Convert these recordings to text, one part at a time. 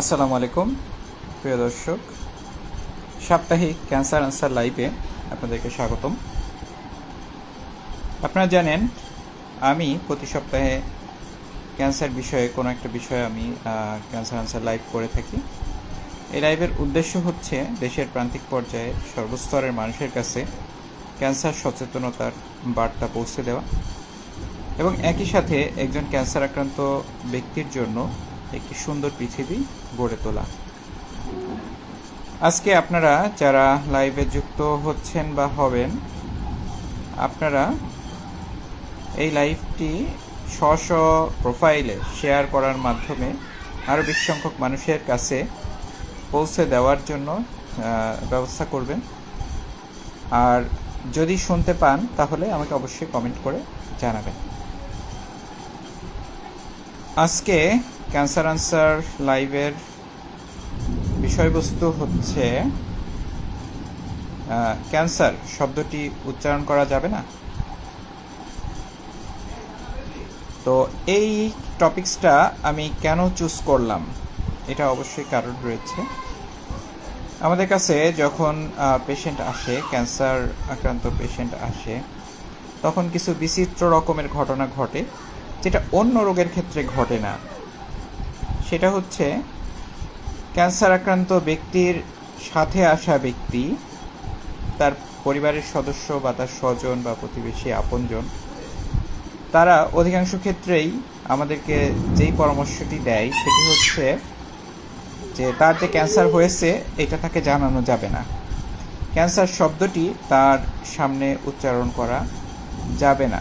আসসালামু আলাইকুম, প্রিয় দর্শক। সাপ্তাহিক ক্যান্সার আনসার লাইভে আপনাদেরকে স্বাগতম। আপনারা জানেন, আমি প্রতি সপ্তাহে ক্যান্সার বিষয়ে কোনো একটা বিষয়ে আমি ক্যান্সার আনসার লাইভ করে থাকি। এই লাইভের উদ্দেশ্য হচ্ছে দেশের প্রান্তিক পর্যায়ে সর্বস্তরের মানুষের কাছে ক্যান্সার সচেতনতার বার্তা পৌঁছে দেওয়া এবং একই সাথে একজন ক্যান্সার আক্রান্ত ব্যক্তির জন্য একটি সুন্দর পৃথিবী গড়ে তোলা। আজকে আপনারা যারা লাইভে যুক্ত হচ্ছেন বা হবেন, আপনারা এই লাইভটি স্ব স্ব প্রোফাইলে শেয়ার করার মাধ্যমে আরও বেশি সংখ্যক মানুষের কাছে পৌঁছে দেওয়ার জন্য ব্যবস্থা করবেন। আর যদি শুনতে পান, তাহলে আমাকে অবশ্যই কমেন্ট করে জানাবেন। আজকে ক্যান্সার আনসার লাইভের বিষয়বস্তু হচ্ছে ক্যান্সার শব্দটি উচ্চারণ করা যাবে না। তো এই টপিকসটা আমি কেন চুজ করলাম? এটা অবশ্যই কারণ রয়েছে। আমাদের কাছে যখন পেশেন্ট আসে, ক্যান্সার আক্রান্ত পেশেন্ট আসে, তখন কিছু বিচিত্র রকমের ঘটনা ঘটে, যেটা অন্য রোগের ক্ষেত্রে ঘটে না। সেটা হচ্ছে, ক্যান্সার আক্রান্ত ব্যক্তির সাথে আসা ব্যক্তি, তার পরিবারের সদস্য বা তার স্বজন বা প্রতিবেশী, আপনজন, তারা অধিকাংশ ক্ষেত্রেই আমাদেরকে যেই পরামর্শটি দেয় সেটি হচ্ছে যে তার যে ক্যান্সার হয়েছে, এটা তাকে জানানো যাবে না। ক্যান্সার শব্দটি তার সামনে উচ্চারণ করা যাবে না।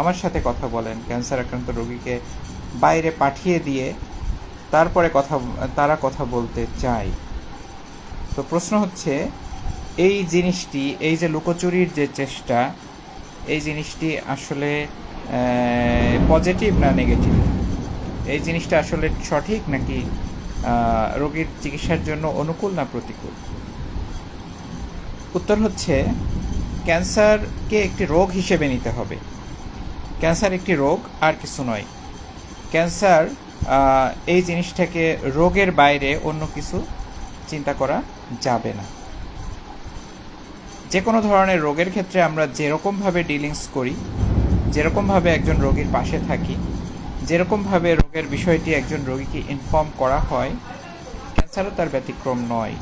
আমার সাথে কথা বলেন, ক্যান্সার আক্রান্ত রোগীকে বাইরে পাঠিয়ে দিয়ে তারপরে কথা, তারা কথা বলতে চায়। তো প্রশ্ন হচ্ছে, এই জিনিসটি, এই যে লুকোচুরির যে চেষ্টা, এই জিনিসটি আসলে পজিটিভ না নেগেটিভ এই জিনিসটা আসলে সঠিক নাকি রোগীর চিকিৎসার জন্য অনুকূল না প্রতিকূল? উত্তর হচ্ছে, ক্যান্সারকে একটি রোগ হিসেবে নিতে হবে। ক্যান্সার একটি রোগ আর কিছু নয়। ক্যান্সার এই জিনিসটাকে রোগের বাইরে অন্য কিছু চিন্তা করা যাবে না। যে কোনো ধরনের রোগের ক্ষেত্রে আমরা যেরকমভাবে ডিলিংস করি, যেরকমভাবে একজন রোগীর পাশে থাকি, যেরকমভাবে রোগের বিষয়টি একজন রোগীকে ইনফর্ম করা হয়, ক্যান্সারও তার ব্যতিক্রম নয়।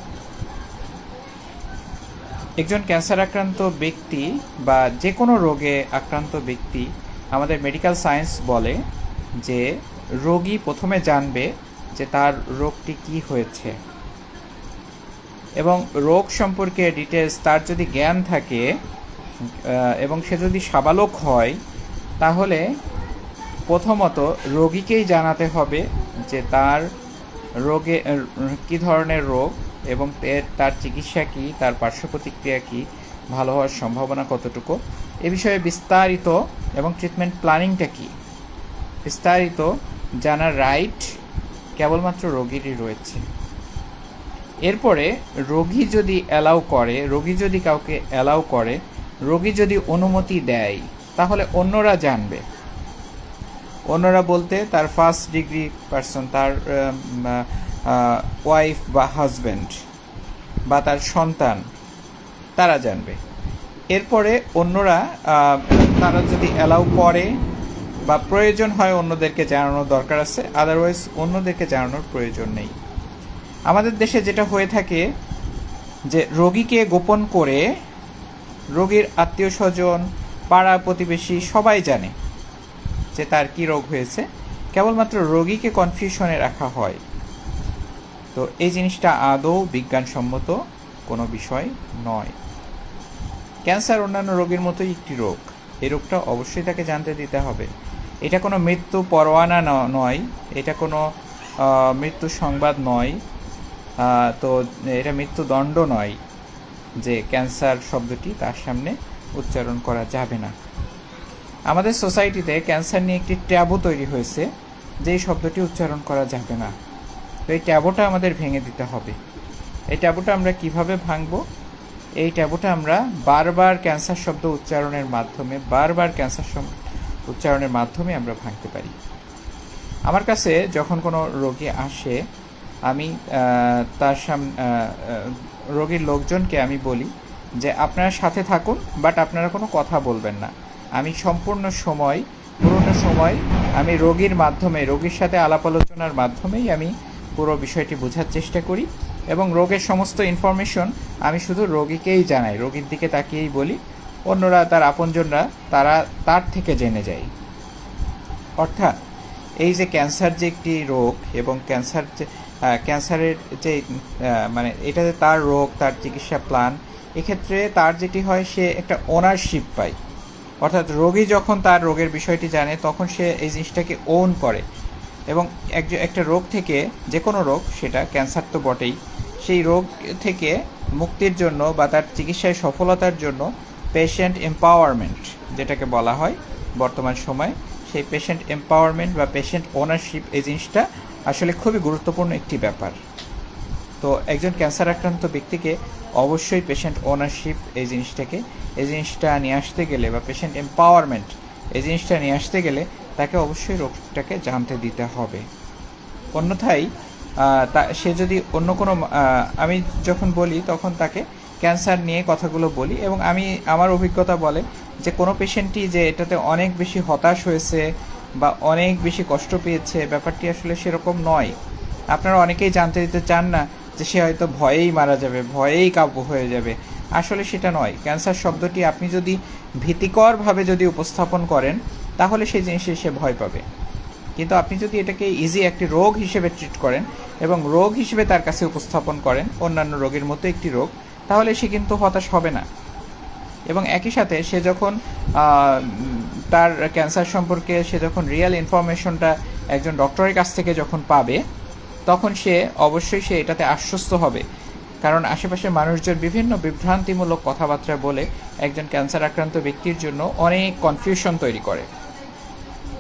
একজন ক্যান্সার আক্রান্ত ব্যক্তি বা যে কোনো রোগে আক্রান্ত ব্যক্তি আমাদের মেডিকেল সায়েন্স বলে যে রোগী প্রথমে জানবে যে তার রোগটি কি হয়েছে। এবং রোগ সম্পর্কে ডিটেলস তার যদি জ্ঞান থাকে এবং সে যদি সাবালক হয়, তাহলে প্রথমত রোগীকেই জানাতে হবে যে তার রোগে, কি ধরনের রোগ এবং তার চিকিৎসা কি, তার পার্শ্ব প্রতিক্রিয়া কি, ভালো হওয়ার সম্ভাবনা কতটুকু, এ বিষয়ে বিস্তারিত এবং ট্রিটমেন্ট প্ল্যানিংটা কি। বিস্তারিত জানার রাইট কেবলমাত্র রোগীরই রয়েছে। এরপরে, রোগী যদি অ্যালাউ করে, রোগী যদি কাউকে অ্যালাউ করে, রোগী যদি অনুমতি দেয়, তাহলে অন্যরা জানবে। অন্যরা বলতে তার ফার্স্ট ডিগ্রি পার্সন তার ওয়াইফ বা হাজব্যান্ড বা তার সন্তান, তারা জানবে। এরপরে অন্যরা তারা যদি অ্যালাউ করে বা প্রয়োজন হয় অন্যদেরকে জানানোর দরকার আছে আদারওয়াইজ অন্যদেরকে জানানোর প্রয়োজন নেই। আমাদের দেশে যেটা হয়ে থাকে যে রোগীকে গোপন করে রোগীর আত্মীয় স্বজন, পাড়া প্রতিবেশী সবাই জানে যে তার কি রোগ হয়েছে। কেবলমাত্র রোগীকে কনফিউশনে রাখা হয়। তো এই জিনিসটা আদৌ বিজ্ঞানসম্মত কোনো বিষয় নয়। ক্যান্সার অন্যান্য রোগের মতোই একটি রোগ। এই রোগটা অবশ্যই তাকে জানতে দিতে হবে। এটা কোনো মৃত্যু পরোয়ানা নয়, এটা কোনো মৃত্যু সংবাদ নয় তো এটা মৃত্যুদণ্ড নয় যে ক্যান্সার শব্দটি তার সামনে উচ্চারণ করা যাবে না। আমাদের সোসাইটিতে ক্যান্সার নিয়ে একটি ট্যাবু তৈরি হয়েছে যে শব্দটি উচ্চারণ করা যাবে না। তো এই ট্যাবুটা আমাদের ভেঙে দিতে হবে। এই ট্যাবুটা আমরা কীভাবে ভাঙবো? এই ট্যাবুটা আমরা বারবার ক্যান্সার শব্দ উচ্চারণের মাধ্যমে, বারবার ক্যান্সার উচ্চারণের মাধ্যমে আমরা ভাঙতে পারি। আমার কাছে যখন কোনো রোগী আসে, আমি তার সাম রোগীর লোকজনকে আমি বলি যে, আপনারা সাথে থাকুন, বাট আপনারা কোনো কথা বলবেন না। আমি সম্পূর্ণ সময়, পুরোনো সময় আমি রোগীর মাধ্যমে, রোগীর সাথে আলাপ আলোচনার মাধ্যমেই আমি পুরো বিষয়টি বোঝার চেষ্টা করি এবং রোগের সমস্ত ইনফরমেশন আমি শুধু রোগীকেই জানাই, রোগীর দিকে তাকিয়েই বলি। অন্যরা, তার আপনজনরা, তারা তার থেকে জেনে যায়। অর্থাৎ, এই যে ক্যান্সার যে একটি রোগ এবং ক্যান্সার যে ক্যান্সারের যে মানে এটা যে তার রোগ, তার চিকিৎসা প্ল্যান, এক্ষেত্রে তার যেটি হয়, সে একটা ওনারশিপ পায়। অর্থাৎ রোগী যখন তার রোগের বিষয়টি জানে, তখন সে এই জিনিসটাকে ওন করে। এবং একজন একটা রোগ থেকে যে কোনো রোগ, সেটা ক্যান্সার তো বটেই, সেই রোগ থেকে মুক্তির জন্য বা তার চিকিৎসায় সফলতার জন্য পেশেন্ট এম্পাওয়ারমেন্ট যেটাকে বলা হয় বর্তমান সময়ে, সেই পেশেন্ট এম্পাওয়ারমেন্ট বা পেশেন্ট ওনারশিপ এই জিনিসটা আসলে খুবই গুরুত্বপূর্ণ একটি ব্যাপার। তো একজন ক্যান্সার আক্রান্ত ব্যক্তিকে অবশ্যই পেশেন্ট ওনারশিপ এই জিনিসটাকে, এই জিনিসটা নিয়ে আসতে গেলে বা পেশেন্ট এম্পাওয়ারমেন্ট এই জিনিসটা নিয়ে আসতে গেলে তাকে অবশ্যই রোগটাকে জানতে দিতে হবে। অন্যথায় তা, সে যদি অন্য কোনো আমি যখন বলি তখন তাকে ক্যান্সার নিয়ে কথাগুলো বলি এবং আমি, আমার অভিজ্ঞতা বলে যে কোনো পেশেন্টই যে এটাতে অনেক বেশি হতাশ হয়েছে বা অনেক বেশি কষ্ট পেয়েছে, ব্যাপারটি আসলে সেরকম নয়। আপনারা অনেকেই জানতে দিতে চান না যে সে হয়তো ভয়েই মারা যাবে, ভয়েই কাব্য হয়ে যাবে। আসলে সেটা নয়। ক্যান্সার শব্দটি আপনি যদি ভীতিকরভাবে যদি উপস্থাপন করেন, তাহলে সেই জিনিসে সে ভয় পাবে। কিন্তু আপনি যদি এটাকে ইজি একটি রোগ হিসেবে ট্রিট করেন এবং রোগ হিসেবে তার কাছে উপস্থাপন করেন, অন্যান্য রোগের মতো একটি রোগ তাহলে সে কিন্তু হতাশ হবে না। এবং একই সাথে সে যখন তার ক্যান্সার সম্পর্কে সে যখন রিয়েল ইনফরমেশনটা একজন ডক্টরের কাছ থেকে যখন পাবে, তখন সে অবশ্যই সে এটাতে আশ্বস্ত হবে। কারণ আশেপাশের মানুষজন বিভিন্ন বিভ্রান্তিমূলক কথাবার্তা বলে একজন ক্যান্সার আক্রান্ত ব্যক্তির জন্য অনেক কনফিউশন তৈরি করে।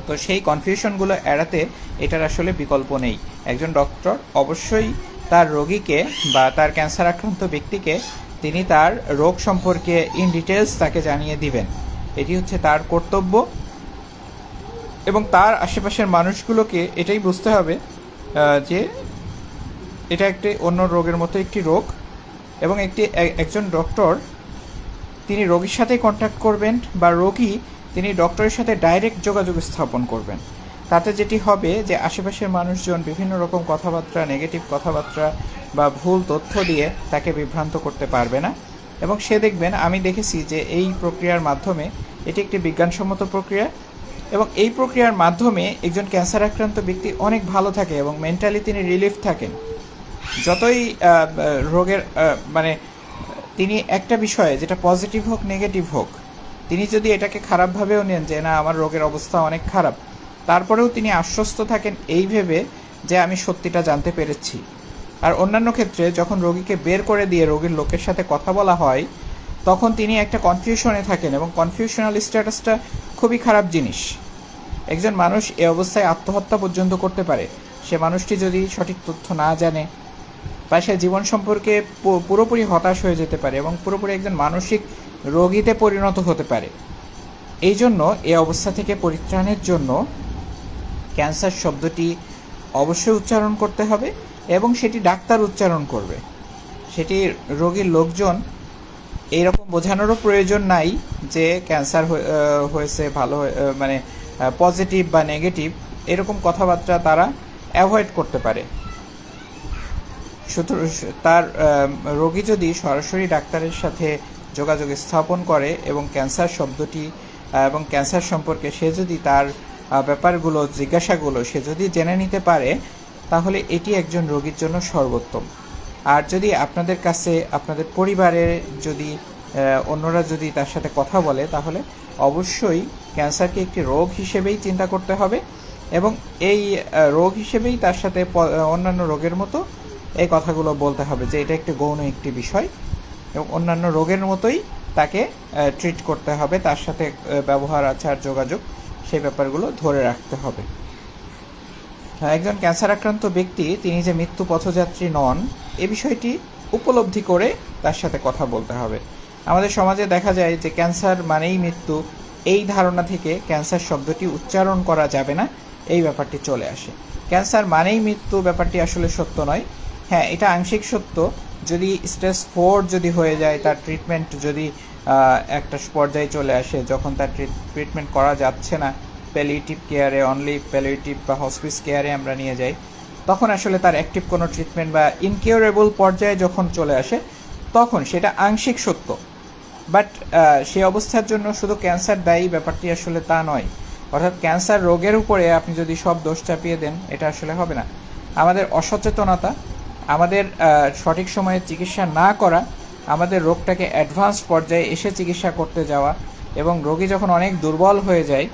তো সেই কনফিউশনগুলো এড়াতে এটার আসলে বিকল্প নেই। একজন ডক্টর অবশ্যই তার রোগীকে বা তার ক্যান্সার আক্রান্ত ব্যক্তিকে তিনি তার রোগ সম্পর্কে ইন ডিটেলস তাকে জানিয়ে দিবেন। এটি হচ্ছে তার কর্তব্য এবং তার আশেপাশের মানুষগুলোকে এটাই বুঝতে হবে যে এটা একটি অন্য রোগের মতো একটি রোগ এবং একটি একজন ডক্টর তিনি রোগীর সাথে কন্ট্যাক্ট করবেন বা রোগী তিনি ডক্টরের সাথে ডাইরেক্ট যোগাযোগ স্থাপন করবেন। তাতে যেটি হবে যে আশেপাশের মানুষজন বিভিন্ন রকম কথাবার্তা নেগেটিভ কথাবার্তা বা ভুল তথ্য দিয়ে তাকে বিভ্রান্ত করতে পারবে না। এবং সে দেখবেন, আমি দেখেছি যে এই প্রক্রিয়ার মাধ্যমে এটি একটি বিজ্ঞানসম্মত প্রক্রিয়া এবং এই প্রক্রিয়ার মাধ্যমে একজন ক্যান্সার আক্রান্ত ব্যক্তি অনেক ভালো থাকে এবং মেন্টালি তিনি রিলিফ থাকেন। যতই রোগের মানে তিনি একটা বিষয়ে যেটা পজিটিভ হোক নেগেটিভ হোক, তিনি যদি এটাকে খারাপভাবেও নেন যে না, আমার রোগের অবস্থা অনেক খারাপ তারপরেও তিনি আশ্বস্ত থাকেন এই ভেবে যে আমি সত্যিটা জানতে পেরেছি। আর অন্যান্য ক্ষেত্রে যখন রোগীকে বের করে দিয়ে রোগীর লোকের সাথে কথা বলা হয়, তখন তিনি একটা কনফিউশনে থাকেন এবং কনফিউশনাল স্ট্যাটাসটা খুবই খারাপ জিনিস। একজন মানুষ এ অবস্থায় আত্মহত্যা পর্যন্ত করতে পারে। সে মানুষটি যদি সঠিক তথ্য না জানে, বা সে জীবন সম্পর্কে পুরোপুরি হতাশ হয়ে যেতে পারে এবং পুরোপুরি একজন মানসিক রোগীতে পরিণত হতে পারে। এই জন্য এই অবস্থা থেকে পরিত্রাণের জন্য ক্যান্সার শব্দটি অবশ্যই উচ্চারণ করতে হবে এবং সেটি ডাক্তার উচ্চারণ করবে। সেটি রোগীর লোকজন এইরকম বোঝানোরও প্রয়োজন নাই যে ক্যান্সার হয়ে- হয়েছে, ভালো মানে পজিটিভ বা নেগেটিভ এরকম কথাবার্তা তারা অ্যাভয়েড করতে পারে। তার রোগী যদি সরাসরি ডাক্তারের সাথে যোগাযোগ স্থাপন করে এবং ক্যান্সার শব্দটি এবং ক্যান্সার সম্পর্কে সে যদি তার ব্যাপারগুলো, জিজ্ঞাসাগুলো সে যদি জেনে নিতে পারে, তাহলে এটি একজন রোগীর জন্য সর্বোত্তম। আর যদি আপনাদের কাছে, আপনাদের পরিবারে যদি অন্যরা যদি তার সাথে কথা বলে, তাহলে অবশ্যই ক্যান্সারকে একটি রোগ হিসেবেই চিন্তা করতে হবে এবং এই রোগ হিসেবেই তার সাথে অন্যান্য রোগের মতো এই কথাগুলো বলতে হবে যে এটা একটি গৌণ একটি বিষয় এবং অন্যান্য রোগের মতোই তাকে ট্রিট করতে হবে। তার সাথে ব্যবহার, আচার, যোগাযোগ সেই ব্যাপারগুলো ধরে রাখতে হবে। হ্যাঁ, একজন ক্যান্সার আক্রান্ত ব্যক্তি তিনি যে মৃত্যু পথযাত্রী নন এ বিষয়টি উপলব্ধি করে তার সাথে কথা বলতে হবে। আমাদের সমাজে দেখা যায় যে ক্যান্সার মানেই মৃত্যু। এই ধারণা থেকে ক্যান্সার শব্দটি উচ্চারণ করা যাবে না এই ব্যাপারটি চলে আসে। ক্যান্সার মানেই মৃত্যু ব্যাপারটি আসলে সত্য নয়। হ্যাঁ এটা আংশিক সত্য। যদি স্টেজ ফোর যদি হয়ে যায় তার ট্রিটমেন্ট যদি একটা পর্যায়ে চলে আসে, যখন তার ট্রিটমেন্ট করা যাচ্ছে না। প্যালিয়েটিভ কেয়ারে অনলি প্যালিয়েটিভ বা হসপিস কেয়ারে আমরা নিয়ে যাই। তখন আসলে তার অ্যাক্টিভ কোনো ট্রিটমেন্ট বা ইনকিউরেবল পর্যায়ে যখন চলে আসে, তখন সেটা আংশিক সত্য। বাট সেই অবস্থার জন্য শুধু ক্যান্সার দায়ী ব্যাপারটি আসলে তা নয়। অর্থাৎ ক্যান্সার রোগের উপরে আপনি যদি সব দোষ চাপিয়ে দেন, এটা আসলে হবে না। আমাদের অসচেতনতা, আমাদের সঠিক সময়ে চিকিৎসা না করা আমাদের রোগটাকে অ্যাডভান্স পর্যায়ে এসে চিকিৎসা করতে যাওয়া এবং রোগী যখন অনেক দুর্বল হয়ে যায়,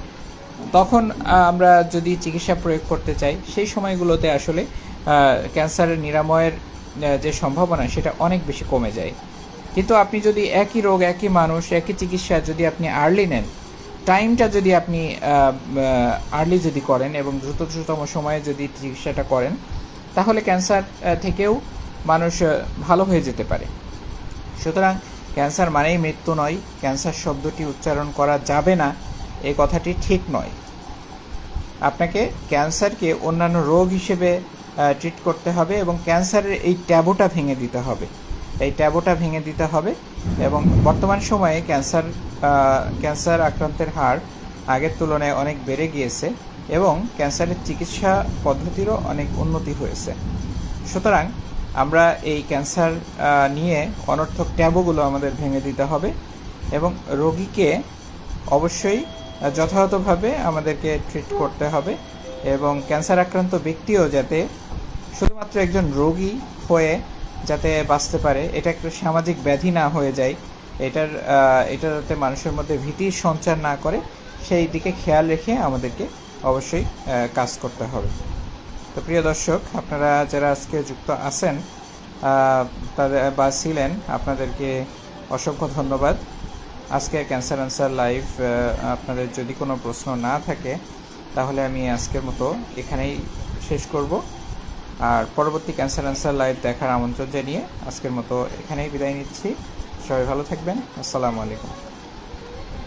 তখন আমরা যদি চিকিৎসা প্রয়োগ করতে চাই, সেই সময়গুলোতে আসলে ক্যান্সারের নিরাময়ের যে সম্ভাবনা, সেটা অনেক বেশি কমে যায়। কিন্তু আপনি যদি একই রোগ, একই মানুষ, একই চিকিৎসা যদি আপনি আর্লি নেন টাইমটা যদি আপনি আর্লি যদি করেন এবং দ্রুত দ্রুততম সময়ে যদি চিকিৎসাটা করেন, তাহলে ক্যান্সার থেকেও মানুষ ভালো হয়ে যেতে পারে। সুতরাং ক্যান্সার মানেই মৃত্যু নয়, ক্যান্সার শব্দটি উচ্চারণ করা যাবে না এই কথাটি ঠিক নয়। আপনাকে ক্যান্সারকে অন্যান্য রোগ হিসেবে ট্রিট করতে হবে এবং ক্যান্সারের এই ট্যাবুটা ভেঙে দিতে হবে। এই ট্যাবুটা ভেঙে দিতে হবে এবং বর্তমান সময়ে ক্যান্সার ক্যান্সার আক্রান্তের হার আগের তুলনায় অনেক বেড়ে গিয়েছে এবং ক্যান্সারের চিকিৎসা পদ্ধতিরও অনেক উন্নতি হয়েছে। সুতরাং আমরা এই ক্যান্সার নিয়ে অনর্থক ট্যাবুগুলো আমাদের ভেঙে দিতে হবে এবং রোগীকে অবশ্যই যথাযথভাবে আমাদেরকে ট্রিট করতে হবে এবং ক্যান্সার আক্রান্ত ব্যক্তিও যাতে শুধুমাত্র একজন রোগী হয়ে যাতে বাঁচতে পারে, এটা একটা সামাজিক ব্যাধি না হয়ে যায়। এটার এটা যাতে মানুষের মধ্যে ভীতির সঞ্চার না করে, সেই দিকে খেয়াল রেখে আমাদেরকে অবশ্যই কাজ করতে হবে। তো প্রিয় দর্শক, আপনারা যারা আজকে যুক্ত আছেন তাদের বা ছিলেন, আপনাদেরকে অসংখ্য ধন্যবাদ। আজকে ক্যান্সার অ্যান্সার লাইভ আপনাদের যদি কোনো প্রশ্ন না থাকে, তাহলে আমি আজকের মতো এখানেই শেষ করব। আর পরবর্তী ক্যান্সার অ্যান্সার লাইভ দেখার আমন্ত্রণ জানিয়ে আজকের মতো এখানেই বিদায় নিচ্ছি। সবাই ভালো থাকবেন। আসসালামু আলাইকুম।